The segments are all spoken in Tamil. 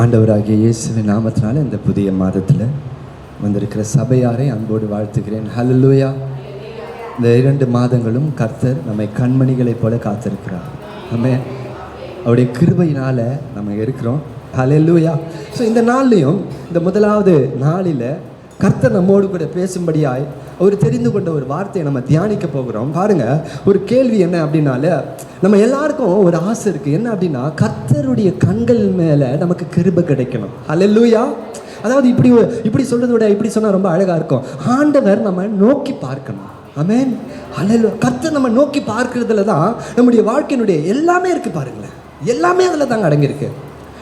ஆண்டவராகிய இயேசுவின் நாமத்தினால இந்த புதிய மாதத்தில் வந்திருக்கிற சபையாரை அன்போடு வாழ்த்துகிறேன். ஹalleluya இந்த இரண்டு மாதங்களும் கர்த்தர் நம்மை கண்மணிகளைப் போல காத்திருக்கிறார். நம்ம அவருடைய கிருபையினால் நம்ம இருக்கிறோம். ஹalleluya ஸோ இந்த நாள்லையும் இந்த முதலாவது நாளில் கர்த்தர் நம்மோடு கூட பேசும்படியாய் அவர் தெரிந்து கொண்ட ஒரு வார்த்தையை நம்ம தியானிக்க போகிறோம். பாருங்க ஒரு கேள்வி என்ன அப்படின்னால நம்ம எல்லாருக்கும் ஒரு ஆசை இருக்கு. என்ன அப்படின்னா கர்த்தருடைய கண்கள் மேல நமக்கு கிருபை கிடைக்கணும். அல்லேலூயா அதாவது இப்படி இப்படி சொல்றதை விட இப்படி சொன்னா ரொம்ப அழகா இருக்கும். ஆண்டவர் நம்ம நோக்கி பார்க்கணும். அமேன் அல்ல கர்த்தர் நம்ம நோக்கி பார்க்கறதுல தான் நம்முடைய வாழ்க்கையினுடைய எல்லாமே இருக்கு பாருங்களேன். எல்லாமே அதில் தாங்க அடங்கியிருக்கு.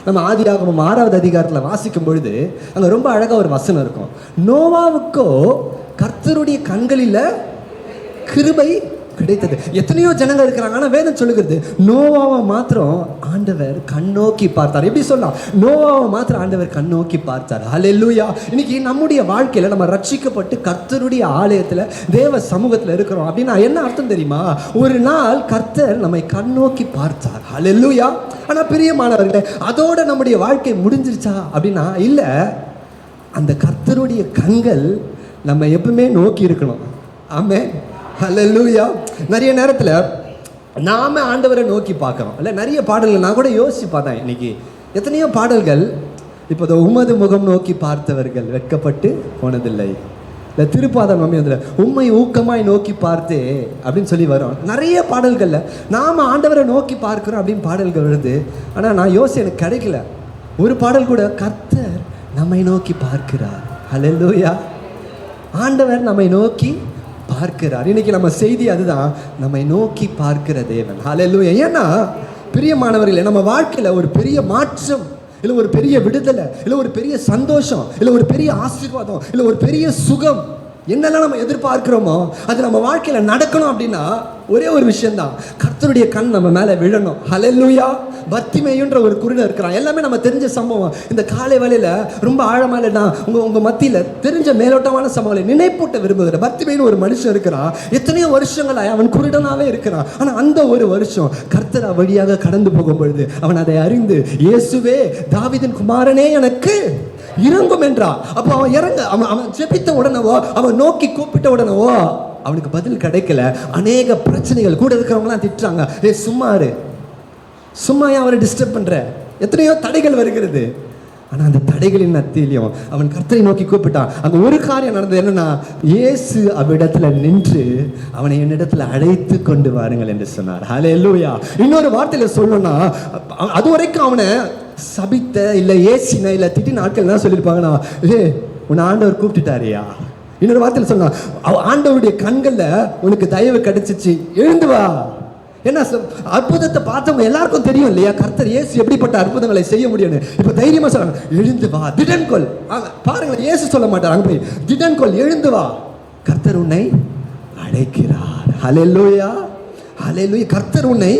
நம்ம ஆதியாகமம் ஆறாவது அதிகாரத்தில் வாசிக்கும் பொழுது அங்கே ரொம்ப அழகாக ஒரு வசனம் இருக்கும். நோவாவுக்கோ கர்த்தருடைய கண்களில் கிருபை கிடைத்தது. எத்தனையோ ஜனங்கள் இருக்கிறாங்க. ஆனால் வேதம் சொல்லுகிறது நோவாவை மாத்திரம் ஆண்டவர் கண்ணோக்கி பார்த்தார். எப்படி சொல்லலாம்? நோவாவை மாத்திரம் ஆண்டவர் கண்ணோக்கி பார்த்தார். அலெல்லூயா இன்னைக்கு நம்முடைய வாழ்க்கையில் நம்ம ரட்சிக்கப்பட்டு கர்த்தருடைய ஆலயத்தில் தேவ சமூகத்தில் இருக்கிறோம். அப்படின்னா என்ன அர்த்தம் தெரியுமா? ஒரு நாள் கர்த்தர் நம்மை கண்ணோக்கி பார்த்தார். அலெல்லூயா ஆனால் பிரியமானவர்களே அதோட நம்முடைய வாழ்க்கை முடிஞ்சிருச்சா? அப்படின்னா இல்லை. அந்த கர்த்தருடைய கண்கள் நம்ம எப்பவுமே நோக்கி இருக்கணும். ஆமே ஹalleluya நிறைய நேரத்தில் நாம ஆண்டவரை நோக்கி பார்க்குறோம். இல்லை நிறைய பாடல்கள் நான் கூட யோசிச்சு பார்த்தேன் இன்னைக்கு. எத்தனையோ பாடல்கள் இப்போ இந்த உமது முகம் நோக்கி பார்த்தவர்கள் வெட்கப்பட்டு போனதில்லை. இல்லை திருப்பாதம் மம்மி அதில் உண்மை ஊக்கமாய் நோக்கி பார்த்தே அப்படின்னு சொல்லி வரும். நிறைய பாடல்களில் நாம் ஆண்டவரை நோக்கி பார்க்குறோம் அப்படின்னு பாடல்கள் வருது. ஆனால் நான் யோசி எனக்கு கிடைக்கல. ஒரு பாடல் கூட கர்த்தர் நம்மை நோக்கி பார்க்கிறார். ஹalleluya. ஆண்டவர் நம்மை நோக்கி பார்க்கிறார். இன்னைக்கு நம்ம செய்தி அதுதான். நம்மை நோக்கி பார்க்கிற தேவன். ஹalleluya ஏன்னா பிரியமானவர்களே நம்ம வாழ்க்கையில் ஒரு பெரிய மாற்றம் இல்லை ஒரு பெரிய விடுதலை இல்லை ஒரு பெரிய சந்தோஷம் இல்லை ஒரு பெரிய ஆசீர்வாதம் இல்லை ஒரு பெரிய சுகம் என்னெல்லாம் நம்ம எதிர்பார்க்குறோமோ அது நம்ம வாழ்க்கையில் நடக்கணும் அப்படின்னா ஒரே ஒரு விஷயந்தான் கர்த்தருடைய கண் நம்ம மேலே விழணும். ஹalleluya பத்திமையுன்ற ஒரு குருடன் இருக்கிறான் எல்லாமே நம்ம தெரிஞ்ச சம்பவம். இந்த காலை வேலையில் ரொம்ப ஆழமாக இல்லைனா உங்கள் உங்கள் மத்தியில் தெரிஞ்ச மேலோட்டமான சம்பவங்களை நினைப்பூட்ட விரும்புகிற பத்திமைன்னு ஒரு மனுஷன் இருக்கிறான் எத்தனையோ வருஷங்களாக அவன் குருடனாகவே இருக்கிறான். ஆனால் அந்த ஒரு வருஷம் கர்த்தரா வழியாக கடந்து போகும் பொழுது அவன் அதை அறிந்து இயேசுவே தாவீதின் குமாரனே எனக்கு இறங்கும் என்றான் அப்போ அவன் இறங்க அவன் அவன் ஜெபித்த உடனவோ அவன் நோக்கி கூப்பிட்ட உடனவோ அவனுக்கு பதில் கிடைக்கல. அநேக பிரச்சனைகள் கூட இருக்கிறவங்களாம் திட்டுறாங்க. ஏ சும்மா இரு. சும்மா ஏன் அவரை டிஸ்டர்ப் பண்ணுற எத்தனையோ தடைகள் வருகிறது. ஆனால் அந்த தடைகளின் மத்தியிலையும் அவன் கர்த்தரை நோக்கி கூப்பிட்டான். அங்கே ஒரு காரியம் நடந்தது என்னன்னா இயேசு அவ்விடத்துல நின்று அவனை என்னிடத்துல அழைத்து கொண்டு வாருங்கள் என்று சொன்னார். ஹalleluya இன்னொரு வார்த்தையில் சொல்லணும்னா அது வரைக்கும் அவனை சபித்த இல்லை ஏசின இல்லை திட்டின ஆட்கள் என்ன சொல்லியிருப்பாங்கன்னா ஏ உன்னை ஆண்டவர் கூப்பிட்டுட்டாரியா இன்னொரு வார்த்தையில் சொன்னா ஆண்டவருடைய கண்களில் உனக்கு தயவு கிடைச்சிச்சு எழுந்து வா. என்ன சொ- அற்புதத்தை பார்த்தவங்க எல்லாருக்கும் தெரியும் இல்லையா? கர்த்தர் இயேசு எப்படிப்பட்ட அற்புதங்களை செய்ய முடியும்னு. இப்போ தைரியமாக சொல்றாங்க எழுந்து வா திடன்கொள் ஆங்க, பாருங்களேன் இயேசு சொல்ல மாட்டார் போய் திடன்கொள் எழுந்து வா. கர்த்தர் உன்னை அழைக்கிறார். ஹalleluya ஹalleluya கர்த்தர் உன்னை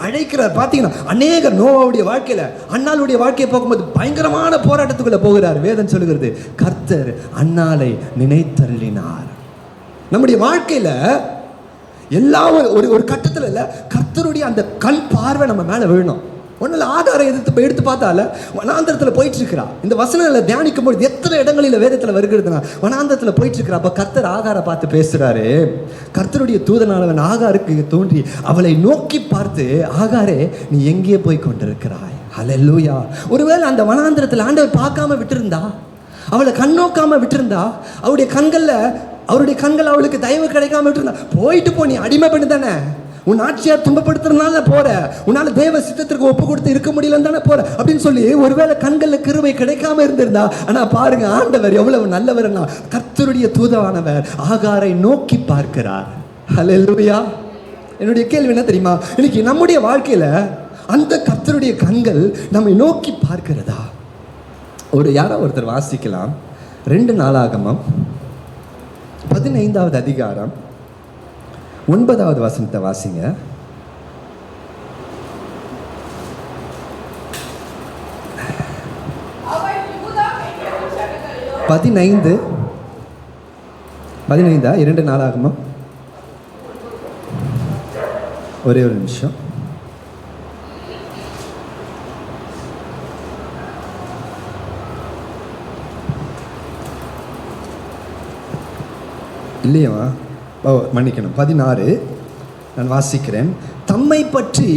அழைக்கிறார். பார்த்தீங்கன்னா அநேக நோவாவுடைய வாழ்க்கையில் அண்ணாளுடைய வாழ்க்கையை பார்க்கும்போது பயங்கரமான போராட்டத்துக்குள்ளே போகிறார். வேதம் சொல்லுகிறது கர்த்தர் அண்ணாலை நினைத்தருளினார். நம்முடைய வாழ்க்கையில் எல்லா ஒரு ஒரு ஒரு கட்டத்தில் இல்லை கர்த்தருடைய அந்த கண் பார்வை நம்ம மேலே விழணும். ஒன்றில் ஆதாரம் எதிர்த்து போய் எடுத்து பார்த்தால வனாந்திரத்தில் போயிட்டு இருக்கிறா இந்த வசனங்களை தியானிக்கும் பொழுது எத்தனை இடங்களில் வேதத்தில் வருகிறதுனா வனாந்திரத்தில் போயிட்டு இருக்கிறா அப்போ கர்த்தர் ஆகாரை பார்த்து பேசுகிறாரு கர்த்தருடைய தூதனானவன் ஆகாருக்கு தோன்றி அவளை நோக்கி பார்த்து ஆகாரே நீ எங்கே போய் கொண்டிருக்கிறாய்? அலல்லூயா ஒருவேளை அந்த வனாந்திரத்தில் ஆண்டவர் பார்க்காம விட்டுருந்தா அவளை கண்ணோக்காம விட்டுருந்தா அவருடைய கண்களில் அவருடைய கண்கள் அவளுக்கு தயவு கிடைக்காம விட்டுருந்தா போயிட்டு போ நீ அடிமை பண்ணி தானே? உன் ஆட்சியார் துன்பப்படுத்துறதுனால போற. உன்னால தேவ சித்தத்திற்கு ஒப்பு கொடுத்து இருக்க முடியலன்னு தானே போற. அப்படின்னு சொல்லி ஒருவேளை கண்களில் கிருவை கிடைக்காம இருந்திருந்தா ஆனா பாருங்க ஆண்டவர் எவ்வளவு நல்லவர்னா கர்த்தருடைய தூதவானவர் ஆகாரை நோக்கி பார்க்கிறார். ஹலெல்லுயா என்னுடைய கேள்வி என்ன தெரியுமா? இன்னைக்கு நம்முடைய வாழ்க்கையில அந்த கர்த்தருடைய கண்கள் நம்மை நோக்கி பார்க்கிறதா? ஒரு யாரோ ஒருத்தர் வாசிக்கலாம். ரெண்டு நாளாகமம் பதினைந்தாவது அதிகாரம் ஒன்பதாவது வசனத்தை வாசிங்க. பதினைந்து. பதினைந்தா? இரண்டு நாள் ஆகுமா ஒரே ஒரு நிமிஷம். இல்லையவா ஓ மன்னிக்கணும். பதினாறு நான் வாசிக்கிறேன். தம்மை பற்றி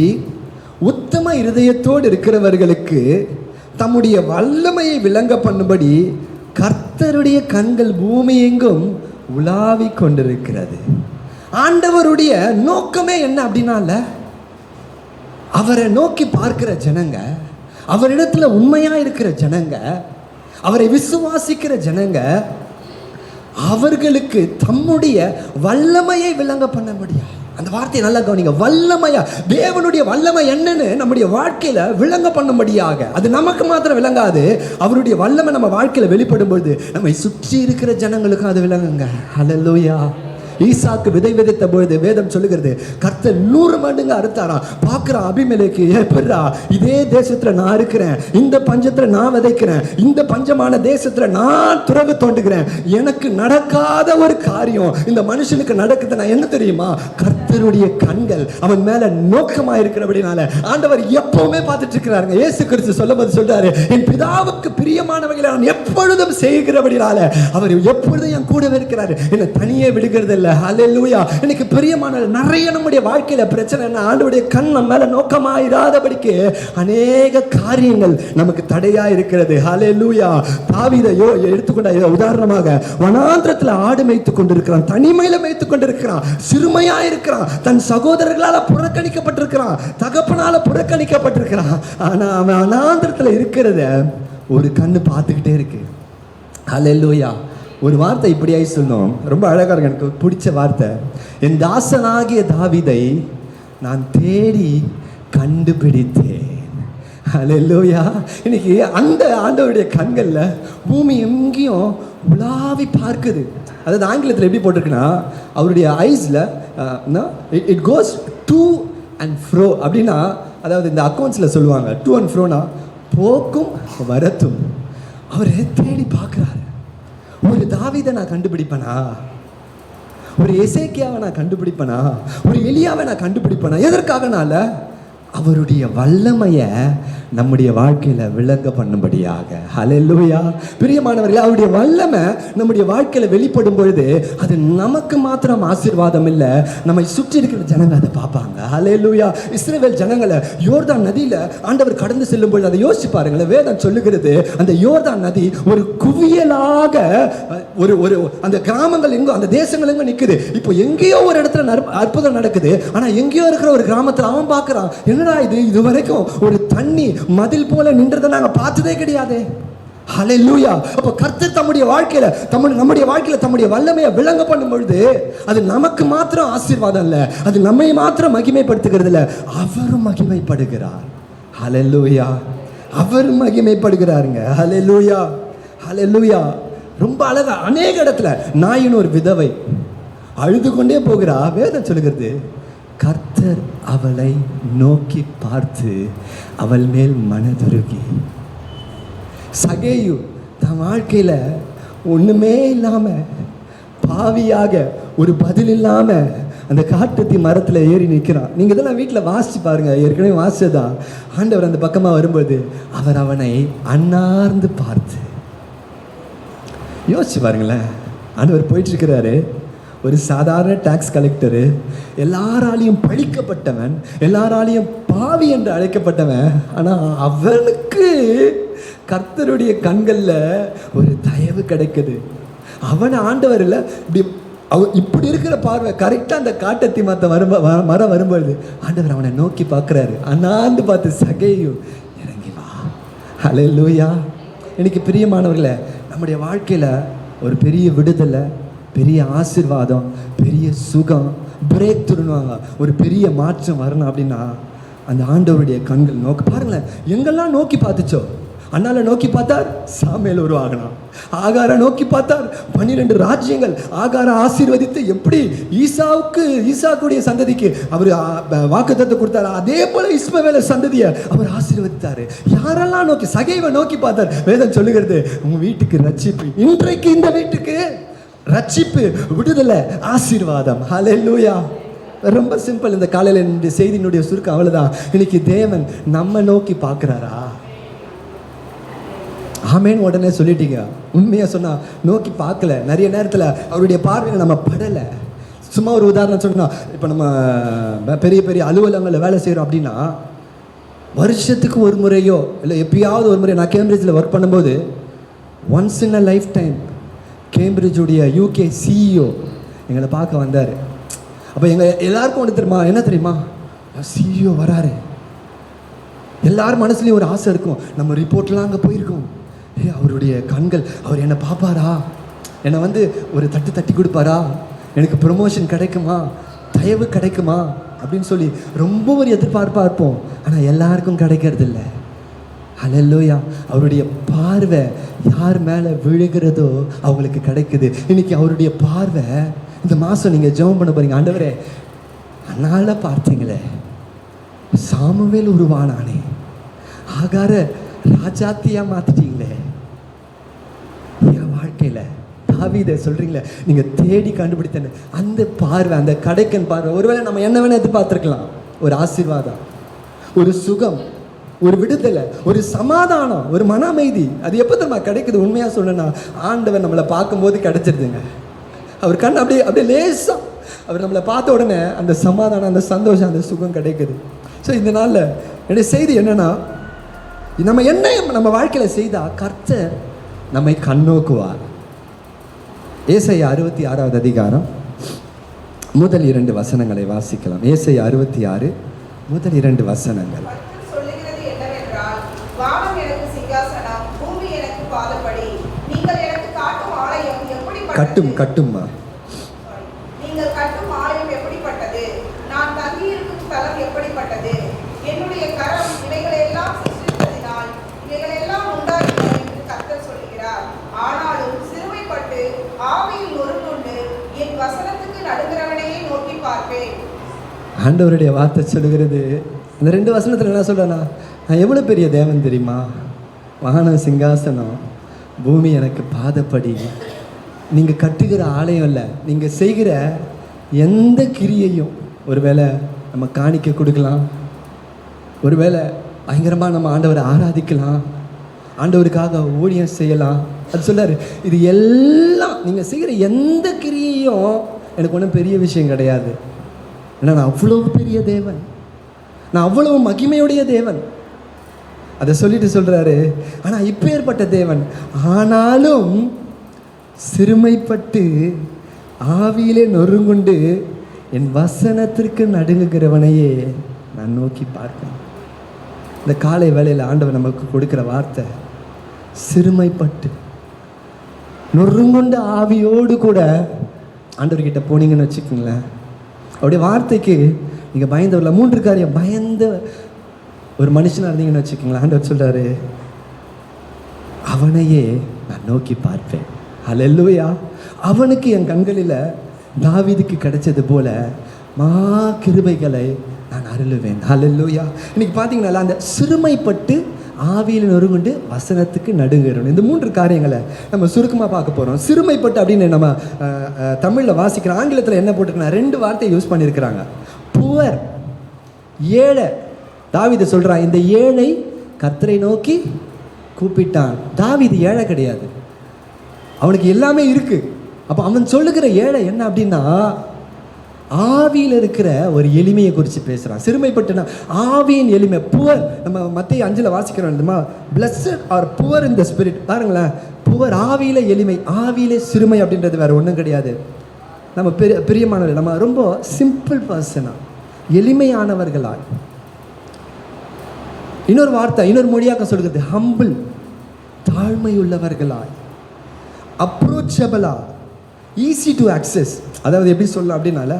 உத்தம இருதயத்தோடு இருக்கிறவர்களுக்கு தம்முடைய வல்லமையை விளங்க பண்ணும்படி கர்த்தருடைய கண்கள் பூமி எங்கும் உலாவிக் கொண்டிருக்கிறது. ஆண்டவருடைய நோக்கமே என்ன அப்படின்னால அவரை நோக்கி பார்க்கிற ஜனங்க அவரிடத்துல உண்மையா இருக்கிற ஜனங்க அவரை விசுவாசிக்கிற ஜனங்க அவர்களுக்கு தம்முடைய வல்லமையை விளங்க பண்ண முடியாது அந்த வார்த்தையை நல்லா கவனிங்க. வல்லமையா? தேவனுடைய வல்லமை என்னன்னு நம்முடைய வாழ்க்கையில விளங்க பண்ணும்படியாக அது நமக்கு மாத்திரம் விளங்காது. அவருடைய வல்லமை நம்ம வாழ்க்கையில வெளிப்படும் பொழுது நம்மை சுற்றி இருக்கிற ஜனங்களுக்கும் அது விளங்குங்க. ஹalleluya ஈசாக்கு விதை விதைத்த பொழுது வேதம் சொல்லுகிறது கர்த்தர் நூறு மடங்கு அறுத்தாரா? பார்க்குறா அபிமலைக்கு ஏப்பட்றா இதே தேசத்தில் நான் இருக்கிறேன் இந்த பஞ்சத்தில் நான் விதைக்கிறேன் இந்த பஞ்சமான தேசத்தில் நான் துறவு தோண்டுகிறேன். எனக்கு நடக்காத ஒரு காரியம் இந்த மனுஷனுக்கு நடக்குது நான் என்ன தெரியுமா? கர்த்தருடைய கண்கள் அவன் மேலே நோக்கமாக இருக்கிறபடினால ஆண்டவர் எப்பவுமே பார்த்துட்டு இருக்கிறாருங்க. இயேசு கிறிஸ்து சொல்லும்போது சொல்றாரு என் பிதாவுக்கு பிரியமானவர்களை நான் எப்பொழுதும் செய்கிறபடினால அவர் எப்பொழுதும் என் கூடவே இருக்கிறாரு. என்னை தனியே விடுகிறது இல்லை ஹalleluya எனக்கு பிரியமான நிறைய நம்முடைய வாழ்க்கையில பிரச்சனை என்ன? ஆண்டவருடைய கண் நம்ம மேல நோக்கமா இராதபடிக்கு அநேக காரியங்கள் நமக்கு தடையா இருக்கிறது. ஹலே லூயா தாவிதையோ எடுத்துக்கொண்ட உதாரணமாக வனாந்திரத்துல ஆடு மேய்த்து கொண்டிருக்கிறான் தனிமையில மேய்த்து கொண்டிருக்கிறான் சிறுமையா இருக்கிறான் தன் சகோதரர்களால புறக்கணிக்கப்பட்டிருக்கிறான் தகப்பனால புறக்கணிக்கப்பட்டிருக்கிறான். ஆனா அவன் வனாந்திரத்துல இருக்கிறத ஒரு கண்ணு பார்த்துக்கிட்டே இருக்கு. ஹலே லூயா ஒரு வார்த்தை இப்படியாய் சொன்னோம் ரொம்ப அழகாக இருக்கு. எனக்கு பிடிச்ச வார்த்தை. என் தாசனாகிய தாவிதை நான் தேடி கண்டுபிடித்தேன். ஹalleluya. இன்னைக்கு அந்த ஆண்டவருடைய கண்களில் பூமி எங்கேயும் உலாவி பார்க்குது. அதாவது ஆங்கிலத்தில் எப்படி போட்டிருக்குன்னா அவருடைய ஐஸில் it goes to and fro அப்படின்னா அதாவது இந்த அக்கௌண்ட்ஸில் சொல்லுவாங்க. டூ அண்ட் ஃப்ரோனா போக்கும் வரத்தும். அவர் தேடி பார்க்குறாரு. ஒரு தாவீதை நான் கண்டுபிடிப்பேனா? ஒரு எசேக்கியாவை நான் கண்டுபிடிப்பேனா? ஒரு எலியாவை நான் கண்டுபிடிப்பேனா? எதற்காகனால? அவருடைய வல்லமையை நம்முடைய வாழ்க்கையில் விளங்க பண்ணும்படியாக. ஹலெல்லுவையா பிரியமானவர்கள் அவருடைய வல்லமை நம்முடைய வாழ்க்கையில் வெளிப்படும் பொழுது அது நமக்கு மாத்திரம் ஆசீர்வாதம் இல்லை. நம்மை சுற்றி இருக்கிற ஜனங்க அதை பார்ப்பாங்க. ஹalleluya இஸ்ரேவேல் ஜனங்களை யோர்தான் நதியில் ஆண்டவர் கடந்து செல்லும் பொழுது அதை யோசிச்சு பாருங்களேன். வேதம் சொல்லுகிறது அந்த யோர்தான் நதி ஒரு குவியலாக ஒரு ஒரு அந்த கிராமங்கள் எங்கோ அந்த தேசங்கள் எங்கோ நிற்குது இப்போ எங்கேயோ ஒரு இடத்துல அற்புதம் நடக்குது. ஆனால் எங்கேயோ இருக்கிற ஒரு கிராமத்தில் அவன் பார்க்குறான் என்னடா இது? இது வரைக்கும் ஒரு தண்ணி மதில் போல நின்றதை நாங்கள் பார்த்ததே கிடையாதே. லூயா அப்போ கர்த்தர் தம்முடைய வாழ்க்கையில் தம்முடைய நம்முடைய வாழ்க்கையில் தம்முடைய வல்லமையை விளங்க பண்ணும் பொழுது அது நமக்கு மாத்திரம் ஆசீர்வாதம் இல்லை. அது நம்மை மாத்திரம் மகிமைப்படுத்துகிறது இல்லை அவரும் மகிமைப்படுகிறார். லூயா அவர் மகிமைப்படுகிறாருங்க. ஹலே லூயா ஹலே லூயா ரொம்ப அழகா அநேக இடத்துல நாயின் ஒரு விதவை அழுது கொண்டே போகிறா. வேதம் சொல்லுகிறது. கர்த்தர் அவளை நோக்கி பார்த்து அவள் மேல் மனதுருகி. சகேயு தன் வாழ்க்கையில் ஒன்றுமே இல்லாமல் பாவியாக ஒரு பதில் இல்லாமல் அந்த காட்டுத்தி மரத்தில் ஏறி நிற்கிறான் நீங்கள் இதெல்லாம் வீட்டில் வாசிச்சு பாருங்க ஏற்கனவே வாசிச்சதான் ஆண்டவர் அந்த பக்கமாக வரும்போது அவர் அவனை அன்னார்ந்து பார்த்து. யோசிச்சு பாருங்களேன். ஆண்டவர் போயிட்டு இருக்கிறாரு. ஒரு சாதாரண டாக்ஸ் கலெக்டரு எல்லாராலையும் பழிக்கப்பட்டவன் எல்லாராலையும் பாவி என்று அழைக்கப்பட்டவன். ஆனால் அவனுக்கு கர்த்தருடைய கண்களில் ஒரு தயவு கிடைக்குது. அவன் ஆண்டவர் இல்லை இப்படி அவ இப்படி இருக்கிற பார்வை கரெக்டாக அந்த காட்டத்தி மத்த வரும் வ- மரம் வரும்பொழுது ஆண்டவர் அவனை நோக்கி பார்க்குறாரு. அண்ணாந்து பார்த்து சகையும் இறங்கி வா. ஹலே லூயா எனக்கு பிரியமானவர்களை நம்முடைய வாழ்க்கையில் ஒரு பெரிய விடுதலை பெரிய ஆசீர்வாதம் பெரிய சுகம் பிரேக் துருணுவாங்க ஒரு பெரிய மாற்றம் வரணும் அப்படின்னா அந்த ஆண்டவருடைய கண்கள் நோக்கி பாருங்களேன் எங்கெல்லாம் நோக்கி பார்த்துச்சோ அண்ணால நோக்கி பார்த்தார் சாமியில் உருவாகலாம் ஆகார நோக்கி பார்த்தார் பன்னிரெண்டு ராஜ்யங்கள் ஆகார ஆசீர்வதித்து எப்படி ஈசாவுக்கு ஈசாக்குடைய சந்ததிக்கு அவர் வாக்குத்தத்தை கொடுத்தாரு அதே போல இஸ்மவேல சந்ததியை அவர் ஆசீர்வதித்தார். யாரெல்லாம் நோக்கி சகைவை நோக்கி பார்த்தார் வேதம் சொல்லுகிறது உங்க வீட்டுக்கு ரட்சிப்பு இன்றைக்கு இந்த வீட்டுக்கு. ரட்சிப்பு விடுதலை ஆசீர்வாதம். ஹalleluya ரொம்ப சிம்பிள் இந்த காலையில் இந்த செய்தியினுடைய சுருக்கம் அவ்வளோதான் இன்னைக்கு தேவன் நம்ம நோக்கி பார்க்குறாரா? ஆமேன்னு உடனே சொல்லிட்டீங்க. உண்மையாக சொன்னால் நோக்கி பார்க்கல. நிறைய நேரத்தில் அவருடைய பார்வையில் நம்ம படலை. சும்மா ஒரு உதாரணம் சொன்னால் இப்போ நம்ம பெரிய பெரிய அலுவலகங்களில் வேலை செய்கிறோம் அப்படின்னா வருஷத்துக்கு ஒரு முறையோ இல்லை எப்பயாவது ஒரு முறை நான் கேம்பிரிட்ஜில் ஒர்க் பண்ணும்போது once in a lifetime கேம்பிரிட்ஜுடைய யூகே சிஇஓ எங்களை பார்க்க வந்தார். அப்போ எங்கள் எல்லாருக்கும் ஒன்று தெரியுமா என்ன தெரியுமா? சிஇஓ வராரு. எல்லார் மனசுலேயும் ஒரு ஆசை இருக்கும். நம்ம ரிப்போர்ட்லாம் அங்கே போயிருக்கோம். ஏ அவருடைய கண்கள் அவர் என்னை பார்ப்பாரா? என்னை வந்து ஒரு தட்டு தட்டி கொடுப்பாரா? எனக்கு ப்ரொமோஷன் கிடைக்குமா? தயவு கிடைக்குமா? அப்படின்னு சொல்லி ரொம்ப ஒரு எதிர்பார்ப்பாக இருப்போம். ஆனால் எல்லாருக்கும் கிடைக்கிறது இல்லை அலல்லோயா அவருடைய பார்வை யார் மேலே விழுகிறதோ அவங்களுக்கு கிடைக்குது. இன்னைக்கு அவருடைய பார்வை இந்த மாதம் நீங்கள் ஜெபம் பண்ண போறீங்க. ஆண்டவரே அண்ணால பார்த்தீங்களே சாமுவேல் உருவானானே. ஆகார ராஜாத்தியா மாத்திட்டீங்களே. என் வாழ்க்கையில் தாவிதை சொல்கிறீங்களே நீங்கள் தேடி கண்டுபிடித்தன அந்த பார்வை அந்த கடைக்கன் பார்வை ஒருவேளை நம்ம என்ன வேணால் எதிர்பார்த்துருக்கலாம். ஒரு ஆசீர்வாதம் ஒரு சுகம் ஒரு விடுதலை ஒரு சமாதானம் ஒரு மன அமைதி. அது எப்போ தெரியுமா கிடைக்குது? உண்மையாக சொல்லணும்னா ஆண்டவர் நம்மளை பார்க்கும்போது கிடைச்சிருதுங்க. அவர் கண் அப்படியே அப்படியே லேசாக அவர் நம்மளை பார்த்த உடனே அந்த சமாதானம் அந்த சந்தோஷம் அந்த சுகம் கிடைக்குது. ஸோ இந்த நாளில் என்னுடைய செய்தி என்னன்னா நம்ம என்ன நம்ம வாழ்க்கையில் செய்தால் கர்த்தர் நம்மை கண்ணோக்குவார். ஏசை அறுபத்தி ஆறாவது அதிகாரம் முதல் இரண்டு வசனங்களை வாசிக்கலாம். ஏசை அறுபத்தி ஆறு முதல் இரண்டு வசனங்கள் கர்த்தர் சொல்லுகிறது என்னவென்றால் வானம் எனக்கு சிங்காசனம் பூமி எனக்கு பாதப்படி நீங்கள் எனக்கு காட்டும் ஆலயம் எப்படிப்பட்டது கட்டும் கட்டும்மா. Sorry. நீங்கள் கட்டும் ஆலயம் எப்படிப்பட்டது? நான் தங்கியிருக்கும் ஸ்தலம் எப்படிப்பட்டது? என்னுடைய கரம் இவைகளெல்லாம் சிருஷ்டித்ததினால் இவைகளெல்லாம் உண்டாயின என்று கர்த்தர் சொல்கிறார் ஆனாலும் சிறுமைப்பட்டு ஆவியில் நொறுங்குண்டு என் வசனத்துக்கு நடுங்கிறவனையே நோக்கி பார்ப்பேன். ஆண்டவருடைய வார்த்தை சொல்லுகிறது. இந்த ரெண்டு வசனத்தில் என்ன சொல்றேன்னா நான் எவ்வளோ பெரிய தேவன் தெரியுமா? வானம் சிங்காசனம். பூமி எனக்கு பாதப்படி. நீங்கள் கட்டுகிற ஆலயம் இல்லை நீங்கள் செய்கிற எந்த கிரியையும் ஒருவேளை நம்ம காணிக்க கொடுக்கலாம் ஒருவேளை பயங்கரமாக நம்ம ஆண்டவரை ஆராதிக்கலாம் ஆண்டவருக்காக ஊழியம் செய்யலாம். அது சொல்லார் இது எல்லாம் நீங்கள் செய்கிற எந்த கிரியையும் எனக்கு ஒன்றும் பெரிய விஷயம் கிடையாது. ஏன்னா நான் அவ்வளோ பெரிய தேவன். நான் அவ்வளோ மகிமையுடைய தேவன். அதை சொல்லிட்டு சொல்கிறாரு ஆனால் இப்பேற்பட்ட தேவன். ஆனாலும் சிறுமைப்பட்டு ஆவியிலே நொறுங்குண்டு என் வசனத்திற்கு நடுங்குகிறவனையே நான் நோக்கி பார்ப்பேன் இந்த காலை வேளையில் ஆண்டவர் நமக்கு கொடுக்கிற வார்த்தை சிறுமைப்பட்டு. நொறுங்குண்ட ஆவியோடு கூட ஆண்டவர்கிட்ட போனீங்கன்னு வச்சுக்கோங்களேன். அவருடைய வார்த்தைக்கு நீங்கள் பயந்தவரில் மூன்று காரியம் பயந்த ஒரு மனுஷனாக இருந்தீங்கன்னு வச்சுக்கோங்களேன். ஆண்டவர் சொல்கிறாரு அவனையே நான் நோக்கி பார்ப்பேன். அலல்லுவையா அவனுக்கு என் கண்களில் தாவிதுக்கு கிடைச்சது போல மா கிருபைகளை நான் அருளுவேன். ஹalleluya. இன்னைக்கு பார்த்தீங்கன்னா அந்த சிறுமைப்பட்டு ஆவியில் நொறுங்குண்டு வசனத்துக்கு நடுங்கிறோம். இந்த மூன்று காரியங்களை நம்ம சுருக்கமாக பார்க்க போகிறோம் சிறுமைப்பட்டு அப்படின்னு நம்ம தமிழில் வாசிக்கிறோம் ஆங்கிலத்தில் என்ன போட்டிருக்கேன் ரெண்டு வார்த்தையை யூஸ் பண்ணியிருக்கிறாங்க. புவர் ஏழை. தாவீது சொல்கிறான் இந்த ஏழை கத்தரை நோக்கி கூப்பிட்டான். தாவிது ஏழை கிடையாது. அவனுக்கு எல்லாமே இருக்குது அப்போ அவன் சொல்லுகிற ஏழை என்ன அப்படின்னா ஆவியில் இருக்கிற ஒரு எளிமையை குறித்து பேசுகிறான் சிறுமைப்பட்டுனா ஆவியின் எளிமை புவர் நம்ம மத்திய அஞ்சில் வாசிக்கிறோம் இல்லைமா பிளஸ்ட் ஆர் புவர் இந்த ஸ்பிரிட் பாருங்களேன். புவர் ஆவியில் எளிமை ஆவியிலே சிறுமை அப்படின்றது வேறு ஒன்றும் கிடையாது. நம்ம பெரிய பிரியமானவர்கள் நம்ம ரொம்ப சிம்பிள் பர்சனாக எளிமையானவர்களாய். இன்னொரு வார்த்தை இன்னொரு மொழியாக சொல்கிறது ஹம்பிள் தாழ்மையுள்ளவர்களாய். அப்ரோச்சபிளாக ஈஸி டு அக்சஸ் அதாவது எப்படி சொல்லலாம் அப்படின்னால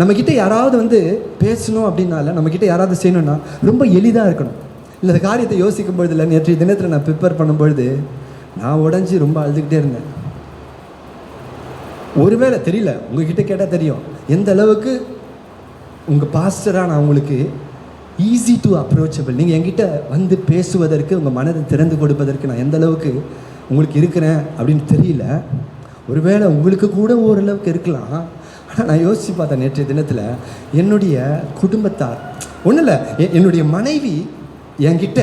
நம்மக்கிட்ட யாராவது வந்து பேசணும் அப்படின்னால நம்மக்கிட்ட யாராவது செய்யணும்னா ரொம்ப எளிதாக இருக்கணும். இல்லை இந்த காரியத்தை யோசிக்கும் பொழுது இல்லை நேற்றைய தினத்தில் நான் ப்ரிப்பேர் பண்ணும்பொழுது நான் உடஞ்சி ரொம்ப அழுதுகிட்டே இருந்தேன். ஒருவேளை தெரியல உங்ககிட்ட கேட்டால் தெரியும். எந்த அளவுக்கு உங்கள் பாஸ்டராக நான் உங்களுக்கு ஈஸி டு அப்ரோச்சபிள் நீங்கள் என்கிட்ட வந்து பேசுவதற்கு உங்கள் மனதை திறந்து கொடுப்பதற்கு நான் எந்த அளவுக்கு உங்களுக்கு இருக்கிறேன் அப்படின்னு தெரியல. ஒருவேளை உங்களுக்கு கூட ஓரளவுக்கு இருக்கலாம். ஆனால் நான் யோசித்து பார்த்தேன் நேற்றைய தினத்தில் என்னுடைய குடும்பத்தார் ஒன்றும் இல்லை என்னுடைய மனைவி என்கிட்ட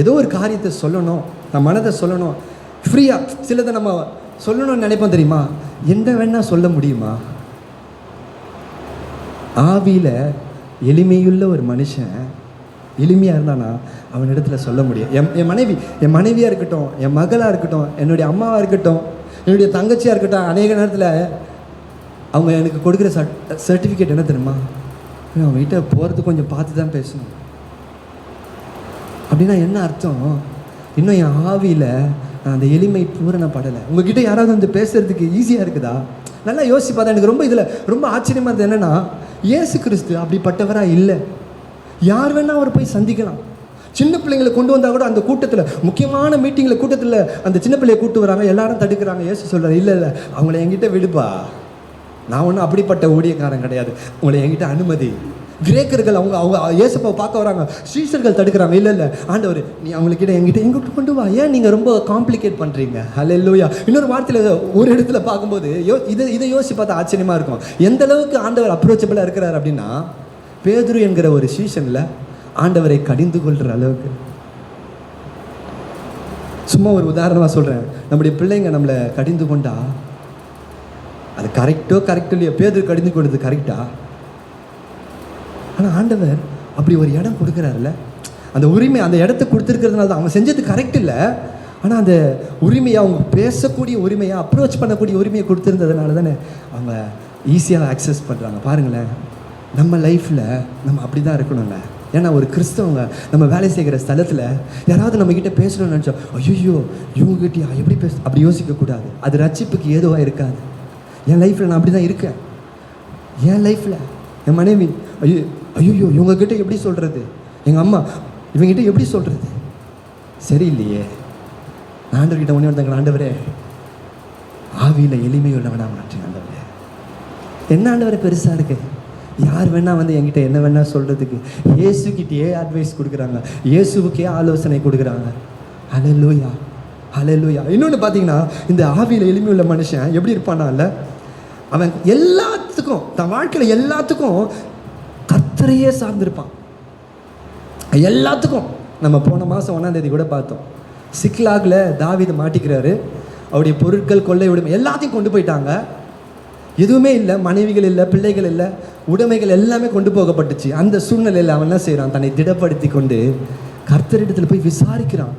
ஏதோ ஒரு காரியத்தை சொல்லணும் நான் மனதை சொல்லணும் ஃப்ரீயாக சிலதை நம்ம சொல்லணும்னு நினைப்போம் தெரியுமா? என்ன வேணால் சொல்ல முடியுமா? ஆவியில் எளிமையுள்ள ஒரு மனுஷன் எளிமையாக இருந்தானா அவன் இடத்துல சொல்ல முடியும். என் என் மனைவி என் மனைவியாக இருக்கட்டும் என் மகளாக இருக்கட்டும் என்னுடைய அம்மாவாக இருக்கட்டும் என்னுடைய தங்கச்சியாக இருக்கட்டும் அநேக நேரத்தில் அவங்க எனக்கு கொடுக்குற சர்ட் சர்டிஃபிகேட் என்ன தெரியுமா? அவங்ககிட்ட போகிறது கொஞ்சம் பார்த்து தான் பேசணும். அப்படின்னா என்ன அர்த்தம்? இன்னும் என் ஆவியில் நான் அந்த எளிமை பூரணப்படலை உங்ககிட்ட யாராவது வந்து பேசுறதுக்கு ஈஸியாக இருக்குதா? நல்லா யோசிப்பாதான் எனக்கு ரொம்ப இதில் ரொம்ப ஆச்சரியமாக இருந்தது என்னென்னா இயேசு கிறிஸ்து அப்படிப்பட்டவராக இல்லை. யார் வேணால் அவர் போய் சந்திக்கலாம். சின்ன பிள்ளைங்களை கொண்டு வந்தால் கூட அந்த கூட்டத்தில் முக்கியமான மீட்டிங்கில் கூட்டத்தில் அந்த சின்ன பிள்ளையை கூட்டு வராங்க எல்லாரும் தடுக்கிறாங்க. ஏசு சொல்கிறார் இல்லை இல்லை அவங்கள என்கிட்ட விடுப்பா. நான் ஒன்றும் அப்படிப்பட்ட ஊழியக்காரன் கிடையாது. உங்களை என்கிட்ட அனுமதி. கிரேக்கர்கள் அவங்க அவங்க இயேசுப்பை பார்க்க வராங்க. ஸ்ரீசர்கள் தடுக்கிறாங்க இல்லை இல்லை ஆண்டவர் நீ அவங்கக்கிட்ட என்கிட்ட எங்கிட்ட கொண்டு வா. ஏன் நீங்கள் ரொம்ப காம்ப்ளிகேட் பண்ணுறீங்க ஹalleluya இன்னொரு வார்த்தையில் ஒரு இடத்துல பார்க்கும்போது யோ இதை இதை யோசிச்சு பார்த்தா ஆச்சரியமாக இருக்கும். எந்த அளவுக்கு ஆண்டவர் அப்ரோச்சபிளாக இருக்கிறார் அப்படின்னா பேதுரு என்கிற ஒரு சீசனில் ஆண்டவரை கடிந்து கொள்கிற அளவுக்கு. சும்மா ஒரு உதாரணமாக சொல்கிறேன் நம்முடைய பிள்ளைங்க நம்மளை கடிந்து கொண்டா? அது கரெக்டோ கரெக்டோ இல்லையோ? பேதுரு கடிந்து கொண்டது கரெக்டா ஆனால் ஆண்டவர் அப்படி ஒரு இடம் கொடுக்குறாருல்ல. அந்த உரிமை அந்த இடத்த கொடுத்துருக்கிறதுனால தான் அவங்க செஞ்சது கரெக்ட் இல்லை. ஆனால் அந்த உரிமையை அவங்க பேசக்கூடிய உரிமையை அப்ரோச் பண்ணக்கூடிய உரிமையை கொடுத்துருந்ததுனால தானே அவங்க ஈஸியாக ஆக்சஸ் பண்ணுறாங்க பாருங்களேன். நம்ம லைஃப்பில் நம்ம அப்படி தான் இருக்கணும்ல. ஏன்னா ஒரு கிறிஸ்தவங்க நம்ம வேலை செய்கிற ஸ்தலத்தில் யாராவது நம்மக்கிட்ட பேசணும்னு நினச்சோம் ஐயோ இவங்ககிட்டயா? எப்படி பேச அப்படி யோசிக்கக்கூடாது அது ரட்சிப்புக்கு ஏதுவாக இருக்காது. என் லைஃப்பில் நான் அப்படி தான் இருக்கேன். என் லைஃப்பில் என் மனைவி ஐயோ ஐயோ இவங்ககிட்ட எப்படி சொல்கிறது எங்கள் அம்மா இவங்ககிட்ட எப்படி சொல்கிறது சரி இல்லையே ஆண்டவர்கிட்ட ஒன்றே ஒருத்தங்க ஆண்டவரே. ஆவியில் எளிமையுள்ளவனாக உள்ளவனா மாற்றேன் ஆண்டவரே. என்ன ஆண்டவரை பெருசாக இருக்குது யார் வேணால் வந்து என்கிட்ட என்ன வேணால் சொல்கிறதுக்கு இயேசுக்கிட்டேயே அட்வைஸ் கொடுக்குறாங்க. இயேசுவுக்கே ஆலோசனை கொடுக்குறாங்க. ஹalleluya லூயா இன்னொன்று பார்த்தீங்கன்னா இந்த ஆவியில் எளிமையுள்ள மனுஷன் எப்படி இருப்பானால அவன் எல்லாத்துக்கும் தன் வாழ்க்கையில் எல்லாத்துக்கும் கத்தரையே சார்ந்திருப்பான். எல்லாத்துக்கும். நம்ம போன மாதம் ஒன்றாந்தேதி கூட பார்த்தோம். சிக்லாகில் தாவிதை மாட்டிக்கிறாரு. அவருடைய பொருட்கள் கொள்ளை விடும் எல்லாத்தையும் கொண்டு போயிட்டாங்க. எதுவுமே இல்லை மனைவிகள் இல்லை பிள்ளைகள் இல்லை. உடைமைகள் எல்லாமே கொண்டு போகப்பட்டுச்சு. அந்த சூழ்நிலையில் அவன் என்ன செய்கிறான் தன்னை திடப்படுத்தி கொண்டு கர்த்தரிடத்தில் போய் விசாரிக்கிறான்.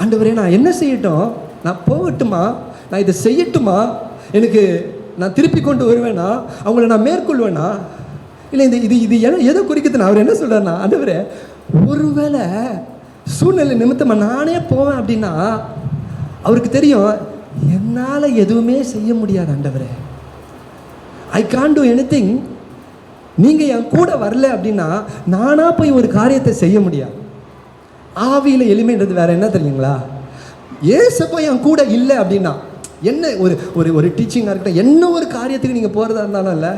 ஆண்டவரே நான் என்ன செய்யட்டும்? நான் போகட்டுமா? நான் இதை செய்யட்டுமா? எனக்கு நான் திருப்பி கொண்டு வருவேனா? அவங்கள நான் மேற்கொள்வேனா? இல்லை இந்த இது இது எதை எதை அவர் என்ன சொல்கிறாருன்னா ஆண்டவரே ஒருவேளை சூழ்நிலை நிமித்தமாக நானே போவேன் அப்படின்னா அவருக்கு தெரியும் என்னால் எதுவுமே செய்ய முடியாது ஆண்டவரே. I can do anything நீங்கள் என் கூட வரல அப்படின்னா நானாக போய் ஒரு காரியத்தை செய்ய முடியாது. ஆவியில் எளிமைன்றது வேறு என்ன தெரியுங்களா? ஏசப்போ என் கூட இல்லை அப்படின்னா என்ன ஒரு ஒரு ஒரு டீச்சிங்காக இருக்கட்டும் என்ன ஒரு காரியத்துக்கு நீங்கள் போகிறதா இருந்தாலும் இல்லை.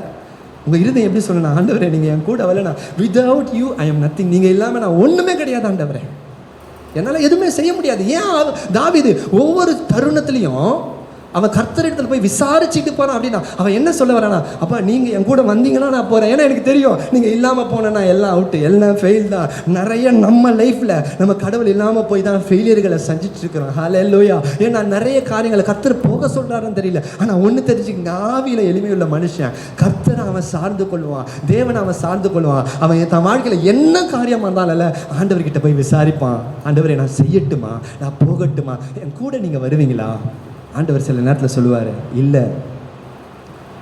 உங்கள் இருதயம் எப்படி சொல்லணும் ஆண்டவரே நீங்கள் என் கூட வரலண்ணா without you I am nothing நீங்கள் இல்லாமல் நான் ஒன்றுமே கிடையாது ஆண்டவரே. என்னால் எதுவுமே செய்ய முடியாது. ஏன் தாவிது ஒவ்வொரு தருணத்துலையும் அவன் கர்த்தரிடத்தில் போய் விசாரிச்சுட்டு போறான் அப்படின்னா அவன் என்ன சொல்ல வரானா? அப்பா நீங்கள் என் கூட வந்தீங்கன்னா நான் போகிறேன் ஏன்னா எனக்கு தெரியும் நீங்கள் இல்லாமல் போனேன்னா எல்லாம் அவுட்டு எல்லாம் ஃபெயில் தான். நிறைய நம்ம லைஃப்பில் நம்ம கடவுள் இல்லாமல் போய் தான் ஃபெயிலியர்களை சந்திச்சிருக்கிறோம் ஹலே லோயா ஏன்னா நிறைய காரியங்களை கர்த்தர் போக சொல்கிறாருன்னு தெரியல. ஆனால் ஒன்று தெரிஞ்சுக்கங்க ஆவியில் எளிமையுள்ள மனுஷன். கர்த்தரை அவன் சார்ந்து கொள்வான். தேவனை அவன் சார்ந்து கொள்வான். அவன் தன் வாழ்க்கையில் என்ன காரியமாக இருந்தாலும் ஆண்டவர்கிட்ட போய் விசாரிப்பான். ஆண்டவரை நான் செய்யட்டுமா? நான் போகட்டுமா? என் கூட நீங்கள் வருவீங்களா? ஆண்டவர் சில நேரத்தில் சொல்லுவார் இல்லை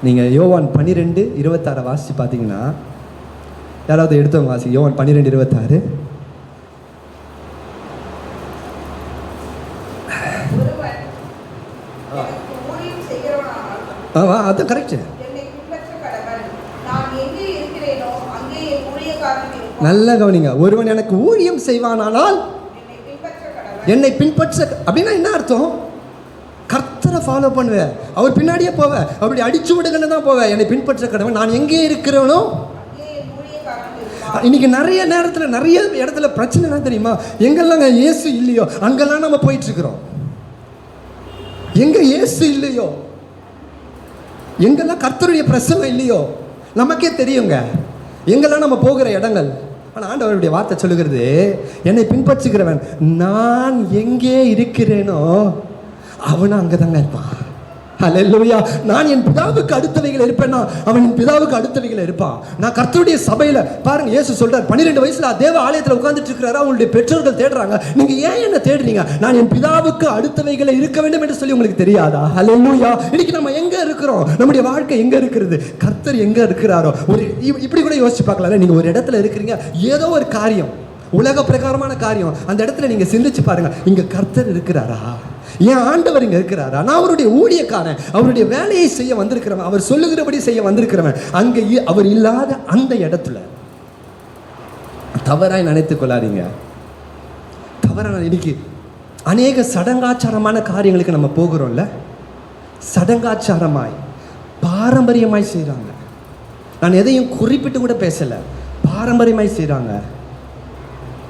நீங்கள் யோவான் பன்னிரெண்டு இருபத்தாறை வாசித்து பார்த்தீங்கன்னா யாராவது எடுத்தவங்க வாசி யோவான் பன்னிரெண்டு இருபத்தாறு. ஒருவன் அது கரெக்டு நல்ல கவனிங்க ஒருவன் எனக்கு ஊழியம் செய்வானானால் என்னை பின்பற்ற அப்படின்னா என்ன அர்த்தம்? தான் ஃபாலோ பண்ணுவேன். அவர் பின்னாடியே போவேன் அப்படி அடிச்சு விடுங்கன்னு தான் போவேன் என்னை பின்பற்ற கடவுள். நான் எங்கே இருக்கிறேனோ இன்னைக்கு நிறைய நேரத்தில் நிறைய இடத்துல பிரச்சனை தெரியுமா? எங்கெல்லாம் இயேசு இல்லையோ? அங்கெல்லாம் நம்ம போயிட்டு இருக்கிறோம் எங்க இயேசு இல்லையோ? எங்கெல்லாம் கர்த்தருடைய பிரசனம் இல்லையோ? நமக்கே தெரியுங்க. எங்கெல்லாம் நம்ம போகிற இடங்கள்? ஆனால் ஆண்டவருடைய வார்த்தை சொல்லுகிறது என்னை பின்பற்றுகிறவன் நான் எங்கே இருக்கிறேனோ அவனும் அங்கே தாங்க இருப்பான். அல்லேலூயா நான் என் பிதாவுக்கு அடுத்தவைகள் இருப்பேன்னா அவன் என் பிதாவுக்கு அடுத்தவைகள் இருப்பான். நான் கர்த்தருடைய சபையில் பாருங்க இயேசு சொல்றார் பன்னிரெண்டு வயசுல தேவ ஆலயத்தில் உட்கார்ந்துட்டு இருக்கிறாரு அவங்களுடைய பெற்றோர்கள் தேடுறாங்க. நீங்க ஏன் என்ன தேடுறீங்க? நான் என் பிதாவுக்கு அடுத்தவைகளை இருக்க வேண்டும் என்று சொல்லி உங்களுக்கு தெரியாதா? அல்லேலூயா இன்னைக்கு நம்ம எங்க இருக்கிறோம்? நம்முடைய வாழ்க்கை எங்க இருக்கிறது? கர்த்தர் எங்க இருக்கிறாரோ? ஒரு இப்படி கூட யோசிச்சு பார்க்கலாம் நீங்க ஒரு இடத்துல இருக்கிறீங்க ஏதோ ஒரு காரியம் உலக பிரகாரமான காரியம் அந்த இடத்துல நீங்க சிந்திச்சு பாருங்க இங்க கர்த்தர் இருக்கிறாரா? என் ஆண்டவர் இங்கே இருக்கிறார்? ஆனால் அவருடைய ஊழியக்காரன். அவருடைய வேலையை செய்ய வந்திருக்கிறவன். அவர் சொல்லுகிறபடி செய்ய வந்திருக்கிறவன். அங்கே இ- அவர் இல்லாத அந்த இடத்துல தவறாய் நினைத்துக் கொள்ளாதீங்க. தவறான இன்னைக்கு அநேக சடங்காச்சாரமான காரியங்களுக்கு நம்ம போகிறோம்ல. சடங்காச்சாரமாய் பாரம்பரியமாய் செய்கிறாங்க நான் எதையும் குறிப்பிட்டு கூட பேசலை. பாரம்பரியமாய் செய்கிறாங்க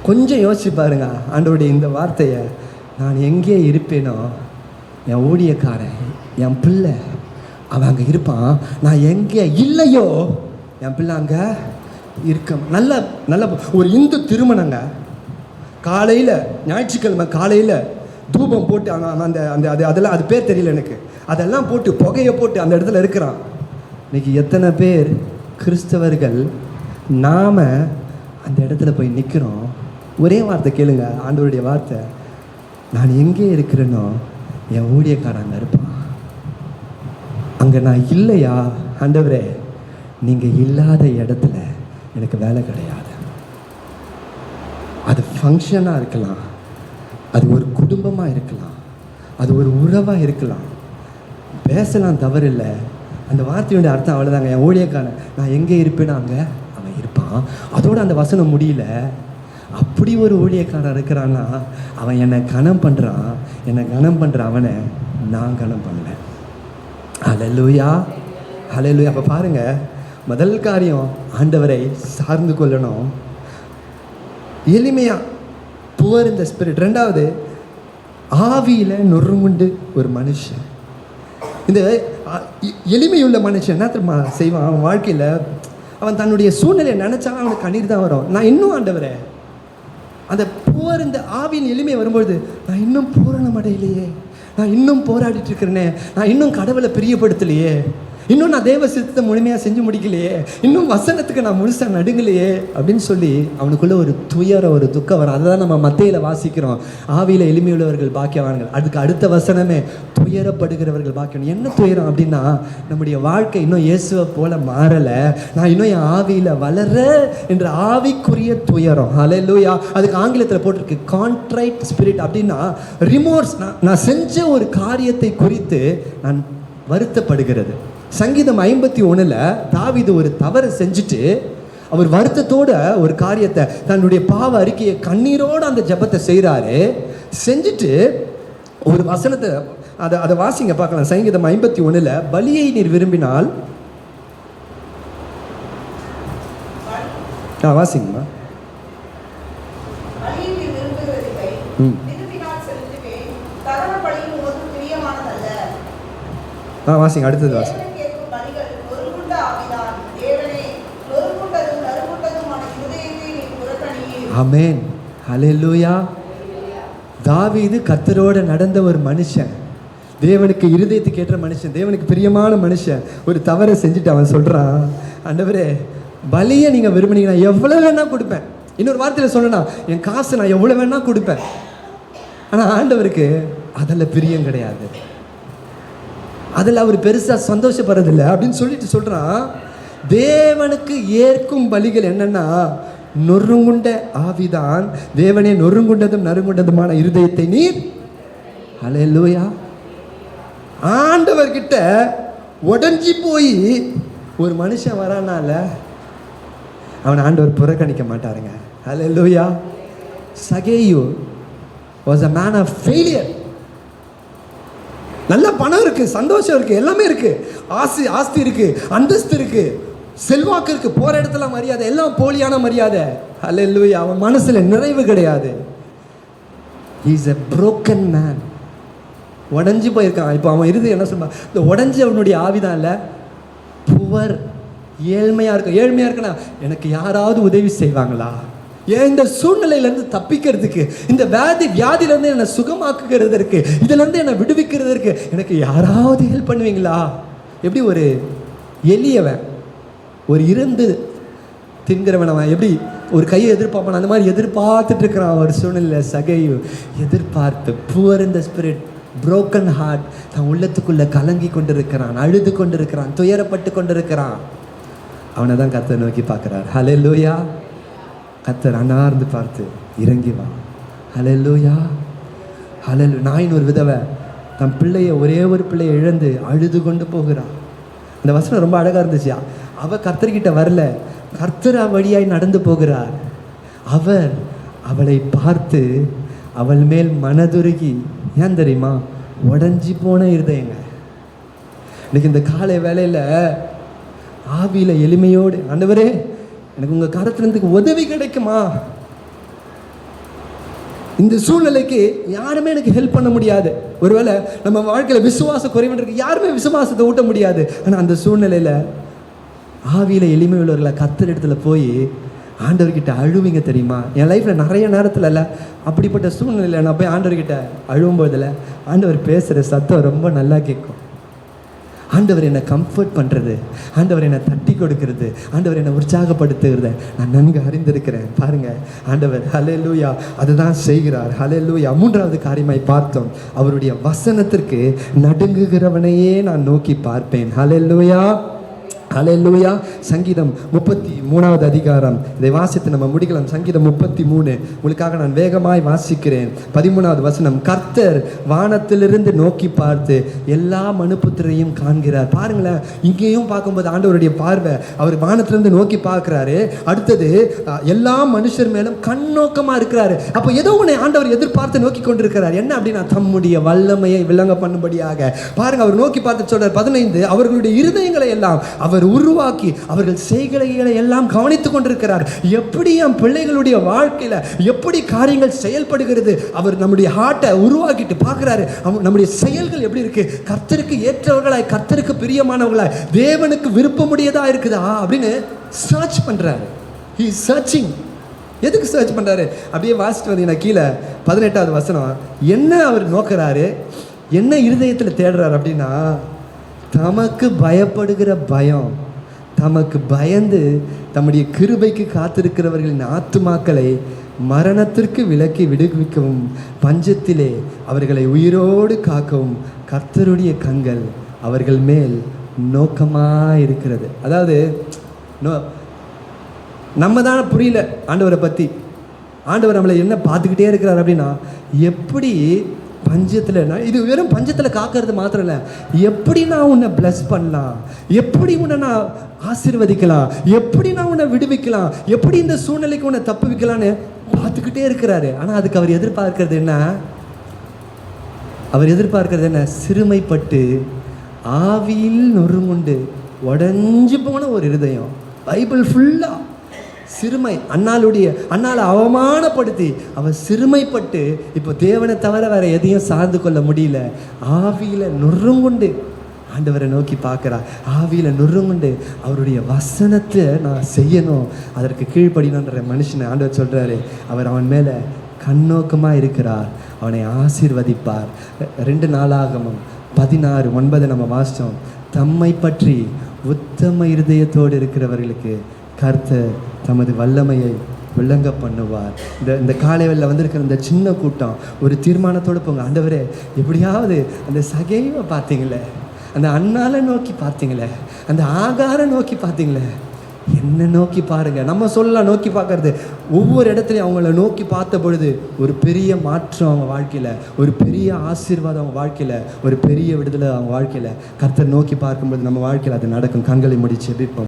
கொஞ்சம் யோசிச்சு பாருங்க ஆண்டவருடைய இந்த வார்த்தையை நான் எங்கே இருப்பேனோ? என் ஊழியக்காரன் என் பிள்ளை அவன் அங்கே இருப்பான். நான் எங்கே இல்லையோ என் பிள்ளை அங்கே இருக்க நல்ல நல்ல ஒரு இந்து திருமணங்க. காலையில் ஞாயிற்றுக்கிழமை காலையில் தூபம் போட்டு அவன் அந்த அந்த அது அதெல்லாம் அது பேர் தெரியல எனக்கு. அதெல்லாம் போட்டு புகையை போட்டு அந்த இடத்துல இருக்கிறான். இன்னைக்கு எத்தனை பேர் கிறிஸ்தவர்கள் நாம் அந்த இடத்துல போய் நிற்கிறோம் ஒரே வார்த்தை கேளுங்க ஆண்டவருடைய வார்த்தை. நான் எங்கே இருக்கிறேனோ என் ஊழியக்காரன் அங்கே இருப்பான். அங்கே நான் இல்லையா? ஆண்டவரே நீங்கள் இல்லாத இடத்துல எனக்கு வேலை கிடையாது. அது ஃபங்க்ஷனாக இருக்கலாம். அது ஒரு குடும்பமாக இருக்கலாம். அது ஒரு உறவாக இருக்கலாம். பேசலாம் தவறில்லை. அந்த வார்த்தையுடைய அர்த்தம் அவ்வளோதாங்க என் ஊழியக்காரன் நான் எங்கே இருப்பேனோ அங்கே அவன் இருப்பான். அதோடு அந்த வசனம் முடியல. அப்படி ஒரு ஊழியக்காரன் இருக்கிறான்னா அவன் என்னை கனம் பண்ணுறான் என்னை கனம் பண்ணுற அவனை நான் கனம் பண்ணேன் அலலூயா அலலூயா அப்போ பாருங்க முதல் காரியம் ஆண்டவரை சார்ந்து கொள்ளணும். எளிமையாக புவர் இந்த ஸ்பிரிட் ரெண்டாவது ஆவியில் நொறுங்குண்டு ஒரு மனுஷன். இந்த எளிமையுள்ள மனுஷன் என்ன தெரியுமா செய்வான்? அவன் வாழ்க்கையில் அவன் தன்னுடைய சூழ்நிலையை நினச்சா அவனுக்கு கண்ணீர் தான் வரும். நான் இன்னும் ஆண்டவரேன் அந்த போர் இந்த ஆவியின் எளிமை வரும்பொழுது நான் இன்னும் பூரணம் அடையலையே நான் இன்னும் போராடிட்டு இருக்கிறேனே நான் இன்னும் கடவுளை பிரியப்படுத்தலையே. இன்னும் நான் தேவ சித்தத்தை முழுமையாக செஞ்சு முடிக்கலையே. இன்னும் வசனத்துக்கு நான் முழுசாக நடுங்கலையே அப்படின்னு சொல்லி அவனுக்குள்ளே ஒரு துயரம் ஒரு துக்கம் வரும். அதை தான் நம்ம மத்தையில் வாசிக்கிறோம். ஆவியில் எளிமையுள்ளவர்கள் பாக்கியவான்கள். அதுக்கு அடுத்த வசனமே துயரப்படுகிறவர்கள் பாக்கியம் என்ன துயரம் அப்படின்னா நம்முடைய வாழ்க்கை இன்னும் இயேசுவை போல மாறலை. நான் இன்னும் என் ஆவியில் வளர என்ற ஆவிக்குரிய துயரம். ஹalleluya அதுக்கு ஆங்கிலத்தில் போட்டிருக்கு கான்ட்ரைட் ஸ்பிரிட் அப்படின்னா ரிமோர்ஸ் நான் நான் செஞ்ச ஒரு காரியத்தை குறித்து நான் வருத்தப்படுகிறது. சங்கீதம் ஐம்பத்தி ஒன்றில் தாவீது ஒரு தவறு செஞ்சுட்டு அவர் வருத்தத்தோட ஒரு காரியத்தை தன்னுடைய பாவ அறிக்கையை கண்ணீரோட அந்த ஜெபத்தை செய்கிறாரு செஞ்சுட்டு ஒரு வசனத்தை அதை அதை வாசிங்க பார்க்கலாம். சங்கீதம் ஐம்பத்தி ஒன்றில் பலியை நீர் விரும்பினால் ஆ வாசிங்கம்மா. ம். ஆ வாசிங்க அடுத்தது வாசிங்க தேவன் கேட்கும் பலிகள் நொறுங்குண்ட ஆவிதான். தேவனே, நொறுங்குண்டதும் நறுங்குண்டதுமான இருதயத்தை நீ அமேன் ஆமென் தாவீது கத்தரோடு நடந்த ஒரு மனுஷன். தேவனுக்கு இருதயத்துக்கு ஏற்ற மனுஷன் தேவனுக்கு பிரியமான மனுஷன். ஒரு தவறை செஞ்சுட்டு அவன் சொல்கிறான் ஆண்டவரே பலியை நீங்கள் விரும்புனீங்கன்னா எவ்வளோ வேணால் கொடுப்பேன். இன்னொரு வார்த்தையில் சொல்லணும் என் காசு நான் எவ்வளோ வேணால் கொடுப்பேன். ஆனால் ஆண்டவருக்கு அதில் பிரியம் கிடையாது. அதில் அவர் பெருசாக சந்தோஷப்படுறதில்லை. அப்படின்னு சொல்லிட்டு சொல்கிறான் தேவனுக்கு ஏற்கும் பலிகள் என்னன்னா நொறுங்குண்ட ஆவிதான். தேவனே நொறுங்குண்டதும் நறுங்குண்டதுமான இருதயத்தை நீர். அலையலூயா ஆண்டவர்கிட்ட உடஞ்சி போய் ஒரு மனுஷன் வரானால அவன் ஆண்டவர் புறக்கணிக்க மாட்டாருங்க. Alleluia Zacchaeus was a man of failure நல்ல பணம் இருக்கு சந்தோஷம் இருக்கு எல்லாமே இருக்கு. ஆசி ஆஸ்தி இருக்கு அந்தஸ்து இருக்குது செல்வாக்கிற்கு போகிற இடத்துல மரியாதை எல்லாம் போலியான மரியாதை. அல்ல அவன் மனசில் நிறைவு கிடையாது. இஸ் எ ப்ரோக்கன் மேன் உடஞ்சி போயிருக்கான். இப்போ அவன் இருது என்ன சொல்லுவான்? இந்த உடஞ்சி அவனுடைய ஆவிதான் இல்லை. புவர் ஏழ்மையாக இருக்கும் ஏழ்மையாக இருக்குன்னா எனக்கு யாராவது உதவி செய்வாங்களா? ஏன் இந்த சூழ்நிலையிலேருந்து தப்பிக்கிறதுக்கு இந்த வியாதி வியாதியிலேருந்து என்னை சுகமாக்குகிறதற்கு இதுலேருந்து என்னை விடுவிக்கிறதற்கு எனக்கு யாராவது ஹெல்ப் பண்ணுவீங்களா? எப்படி ஒரு எளியவன் ஒரு இருந்து தின்கிறவன் அவன் எப்படி ஒரு கையை எதிர்பார்ப்பான்? அந்த மாதிரி எதிர்பார்த்துட்டு இருக்கிறான் ஒரு சூழ்நிலை சகையு எதிர்பார்ப்பு புவர் இந்த ஸ்பிரிட் புரோக்கன் ஹார்ட் தன் உள்ளத்துக்குள்ளே கலங்கி கொண்டிருக்கிறான் அழுது கொண்டிருக்கிறான் துயரப்பட்டு கொண்டிருக்கிறான். அவனை தான் கத்தர் நோக்கி பார்க்குறார். ஹலே லூயா கத்தர் அண்ணார்ந்து பார்த்து இறங்கி வா. ஹலே லூயா ஹலே நாயின் ஒரு விதவை தன் பிள்ளையை ஒரே ஒரு பிள்ளையை இழந்து அழுது கொண்டு போகிறான். அந்த வசனம் ரொம்ப அழகாக இருந்துச்சு. அவள் கர்த்தர்கிட்ட வரல. கர்த்தர் வழியாய் நடந்து போகிறார். அவர் அவளை பார்த்து அவள் மேல் மனதுருகி ஏன் தெரியுமா? உடஞ்சி போன இருதயங்க. இன்னைக்கு இந்த காலை வேலையில் ஆவியில் எளிமையோடு ஆண்டவரே எனக்கு உங்கள் கருத்துலேருந்து உதவி கிடைக்குமா? இந்த சூழ்நிலைக்கு யாருமே எனக்கு ஹெல்ப் பண்ண முடியாது. ஒருவேளை நம்ம வாழ்க்கையில் விசுவாச குறைவு இருக்கு யாருமே விசுவாசத்தை ஊட்ட முடியாது. ஆனால் அந்த சூழ்நிலையில் ஆவியில் எளிமை உள்ளவர்களை கத்தர் இடத்துல போய் ஆண்டவர்கிட்ட அழுவீங்க தெரியுமா? என் லைஃப்பில் நிறைய நேரத்தில் இல்லை. அப்படிப்பட்ட சூழ்நிலையில் நான் போய் ஆண்டவர்கிட்ட அழுவும்போதில் ஆண்டவர் பேசுகிற சத்தம் ரொம்ப நல்லா கேட்கும். ஆண்டவர் என்னை கம்ஃபர்ட் பண்ணுறது ஆண்டவர் என்னை தட்டி கொடுக்கறது ஆண்டவர் என்னை உற்சாகப்படுத்துகிறத. நான் நன்கு அறிந்திருக்கிறேன். பாருங்கள் ஆண்டவர் ஹலே லூயா அதுதான் செய்கிறார். ஹலே லூயா மூன்றாவது காரியமாய் பார்த்தோம். அவருடைய வசனத்திற்கு நடுங்குகிறவனையே நான் நோக்கி பார்ப்பேன். ஹலே லூயா ஹalleluya சங்கீதம் முப்பத்தி மூணாவது அதிகாரம். இதை வாசித்து நம்ம முடிக்கலாம். சங்கீதம் முப்பத்தி மூணு. உங்களுக்காக நான் வேகமாய் வாசிக்கிறேன். பதிமூணாவது வசனம். கர்த்தர் வானத்திலிருந்து நோக்கி பார்த்து எல்லா மனுப்புத்திரையும் காண்கிறார். பாருங்களேன் இங்கேயும் பார்க்கும்போது ஆண்டவருடைய பார்வை. அவர் வானத்திலிருந்து நோக்கி பார்க்குறாரு. அடுத்தது எல்லா மனுஷர் மேலும் கண்ணோக்கமாக இருக்கிறாரு. அப்போ ஏதோ உன்னை ஆண்டவர் எதிர்பார்த்து நோக்கி கொண்டிருக்கிறார். என்ன அப்படின்னா தம்முடைய வல்லமையை விளங்க பண்ணும்படியாக. பாருங்க அவர் நோக்கி பார்த்து சொல்றார் பதினைந்து அவர்களுடைய இருதயங்களை எல்லாம் அவர் உருவாக்கி அவர்கள் செய்கைகளை எல்லாம் கவனித்துக் கொண்டிருக்கிறார். எப்படி என் பிள்ளைகளுடைய வாழ்க்கையில் எப்படி காரியங்கள் செயல்படுகிறது? அவர் நம்முடைய ஹார்ட்டை உருவாக்கிட்டு பார்க்குறாரு. நம்முடைய செயல்கள் எப்படி இருக்கு? கர்த்தருக்கு ஏற்றவர்களாய் கர்த்தருக்கு பிரியமானவர்களாய் தேவனுக்கு விருப்பமுடையதா இருக்குதா. அப்படின்னு சர்ச் பண்ணுறாரு ஹீ சர்ச்சிங் எதுக்கு சர்ச் பண்ணுறாரு அப்படியே வாசிட்டு வந்தீங்கன்னா கீழே பதினெட்டாவது வசனம் என்ன அவர் நோக்குறாரு? என்ன இருதயத்தில் தேடுறாரு? அப்படின்னா தமக்கு பயப்படுகிற பயம் தமக்கு பயந்து தம்முடைய கிருபைக்கு காத்திருக்கிறவர்களின் ஆத்துமாக்களை மரணத்திற்கு விலக்கி விடுவிக்கவும் பஞ்சத்திலே அவர்களை உயிரோடு காக்கவும் கர்த்தருடைய கண்கள் அவர்கள் மேல் நோக்கமாக இருக்கிறது அதாவது நோ நம்ம தான் புரியல ஆண்டவரை பற்றி ஆண்டவர் நம்மளை என்ன பார்த்துக்கிட்டே இருக்கிறார் அப்படின்னா எப்படி பஞ்சத்தில் நான் இது வெறும் பஞ்சத்தில் காக்கிறது மாத்திரம் இல்லை எப்படி நான் உன்னை பிளஸ் பண்ணலாம்? எப்படி உன்னை நான் ஆசீர்வதிக்கலாம்? எப்படி நான் உன்னை விடுவிக்கலாம்? எப்படி இந்த சூழ்நிலைக்கு உன்னை தப்பு வைக்கலான்னு பார்த்துக்கிட்டே இருக்கிறாரு. ஆனால் அதுக்கு அவர் எதிர்பார்க்கறது என்ன? அவர் எதிர்பார்க்கறது என்ன? சிறுமைப்பட்டு ஆவியில் நொறுங்குண்டு உடஞ்சி போன ஒரு இருதயம். பைபிள் ஃபுல்லாக சிறுமை அண்ணாளுடைய அண்ணால் அவமானப்படுத்தி அவ சிறுமைப்பட்டு இப்போ தேவனை தவிர வேற எதையும் சார்ந்து கொள்ள முடியல. ஆவியில் நுறுங்குண்டு. ஆண்டவரை நோக்கி பார்க்குறா. ஆவியில் நுறுங்குண்டு. அவருடைய வசனத்தை நான் செய்யணும். அதற்கு கீழ்ப்படினன்ற மனுஷனை ஆண்டவர் சொல்கிறாரு அவர் அவன் மேலே கண்ணோக்கமாக இருக்கிறார். அவனை ஆசீர்வதிப்பார். ரெண்டு நாளாகமும் பதினாறு ஒன்பது நம்ம வாசித்தோம் தம்மை பற்றி உத்தம இருதயத்தோடு இருக்கிறவர்களுக்கு கர்த்தர் தமது வல்லமையை விளங்க பண்ணுவார். இந்த இந்த காலைவெளியில் வந்திருக்கிற இந்த சின்ன கூட்டம் ஒரு தீர்மானத்தோடு போங்க. ஆண்டவரே எப்படியாவது அந்த சகைவை பார்த்தீங்களே? அந்த அண்ணால நோக்கி பார்த்தீங்களே? அந்த ஆகார நோக்கி பார்த்தீங்களே? என்ன நோக்கி பாருங்க. நம்ம சொல்லலாம் நோக்கி பார்க்கறது. ஒவ்வொரு இடத்துலையும் அவங்கள நோக்கி பார்த்த பொழுது ஒரு பெரிய மாற்றம் அவங்க வாழ்க்கையில் ஒரு பெரிய ஆசீர்வாதம் அவங்க வாழ்க்கையில் ஒரு பெரிய விடுதலை அவங்க வாழ்க்கையில். கர்த்தர் நோக்கி பார்க்கும்போது நம்ம வாழ்க்கையில் அது நடக்கும். கண்களை முடிச்சு எதிர்ப்போம்